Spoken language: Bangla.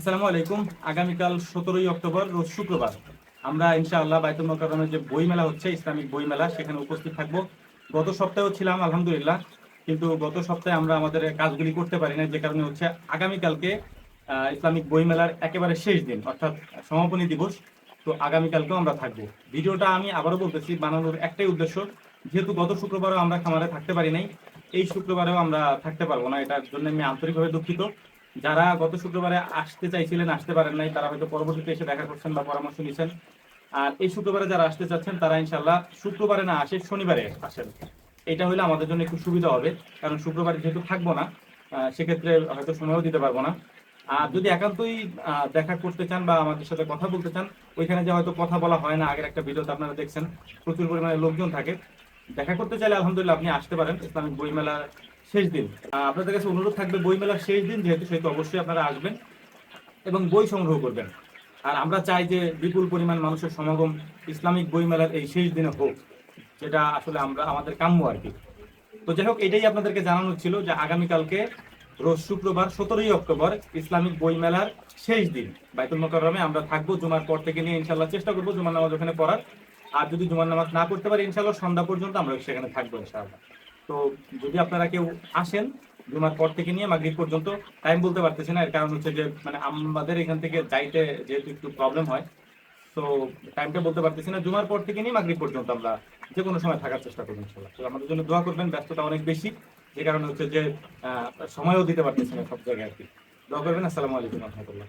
আসসালামু আলাইকুম। আগামীকাল সতেরোই অক্টোবর, রোজ শুক্রবার। আমরা ইনশাআল্লাহ বাইতুল মোকাররমের যে বই মেলা হচ্ছে, ইসলামিক বই মেলা সেখানে উপস্থিত থাকব। গত সপ্তাহেও ছিলাম, আলহামদুলিল্লাহ। কিন্তু গত সপ্তাহে আমরা আমাদের কাজগুলি করতে পারি না যে কারণে হচ্ছে আগামীকালকে ইসলামিক বই মেলার একেবারে শেষ দিন, অর্থাৎ সমাপনী দিবস। তো আগামীকালকেও আমরা থাকব। ভিডিওটা আমি আবারও বলতেছি, বানানোর একটাই উদ্দেশ্য, যেহেতু গত শুক্রবারও আমরা খামারে থাকতে পারি নাই, এই শুক্রবারেও আমরা থাকতে পারব না, এটার জন্য আমি আন্তরিকভাবে দুঃখিত। যারা গত শুক্রবারে আসতে চাইছিলেন, আসতে পারেন নাই, তারা হয়তো পরবর্তীতে এসে দেখা করছেন বা পরামর্শ নিচ্ছেন আর এই শুক্রবারে যারা আসতে চাচ্ছেন, তারা ইনশাল্লাহ শুক্রবারে না আসে, শনিবারে আসেন। এটা হলে আমাদের জন্য একটু সুবিধা হবে, কারণ শুক্রবারে যেহেতু থাকব না সেক্ষেত্রে হয়তো সময়ও দিতে পারব না। আর যদি একান্তই দেখা করতে চান বা আমাদের সাথে কথা বলতে চান, ওইখানে যে হয়তো কথা বলা হয় না, আগের একটা ভিডিওতে আপনারা দেখছেন, প্রচুর পরিমাণে লোকজন থাকে। দেখা করতে চাইলে আলহামদুলিল্লাহ আপনি আসতে পারেন, ইসলামিক বইমেলার শেষ দিন। আপনাদের কাছে অনুরোধ থাকবে, বইমেলার শেষ দিন, যেহেতু সেহেতু অবশ্যই আপনারা আসবেন এবং বই সংগ্রহ করবেন। আর আমরা চাই যে বিপুল পরিমাণ মানুষের সমাগম ইসলামিক বইমেলার এই শেষ দিনে হোক, যেটা আসলে আমরা, আমাদের কাম্য আর কি। তো যাই হোক, এটাই আপনাদেরকে জানানো ছিল যে আগামীকালকে রোজ শুক্রবার, সতেরোই অক্টোবর, ইসলামিক বইমেলার শেষ দিন। বাইতুল মোকাররমে আমরা থাকব, জুমার পর থেকে নিয়ে ইনশাল্লাহ চেষ্টা করব জুমার নামাজ ওখানে পড়ার। আর যদি জুমার নামাজ না পড়তে পারি ইনশাল্লাহ সন্ধ্যা পর্যন্ত আমরা সেখানে থাকব ইনশাআল্লাহ। তো যদি আপনারা কেউ আসেন জুমার পর থেকে নিয়ে মাগরিব পর্যন্ত টাইম বলতে পারতেছি না। এর কারণ হচ্ছে যে মানে আমাদের এখান থেকে যাইতে যেহেতু একটু প্রবলেম হয়, তো টাইমটা বলতে পারতেছি না। জুমার পর থেকে নিয়ে মাগরিব পর্যন্ত আমরা যে কোনো সময় থাকার চেষ্টা করব ইনশাল্লাহ তো আমাদের জন্য দোয়া করবেন, ব্যস্ততা অনেক বেশি। যে কারণে হচ্ছে যে সময়ও দিতে পারতেছি না সব জায়গায় আর কি। দোয়া করবেন। আসসালামু আলাইকুম রহমতুল্লাহ।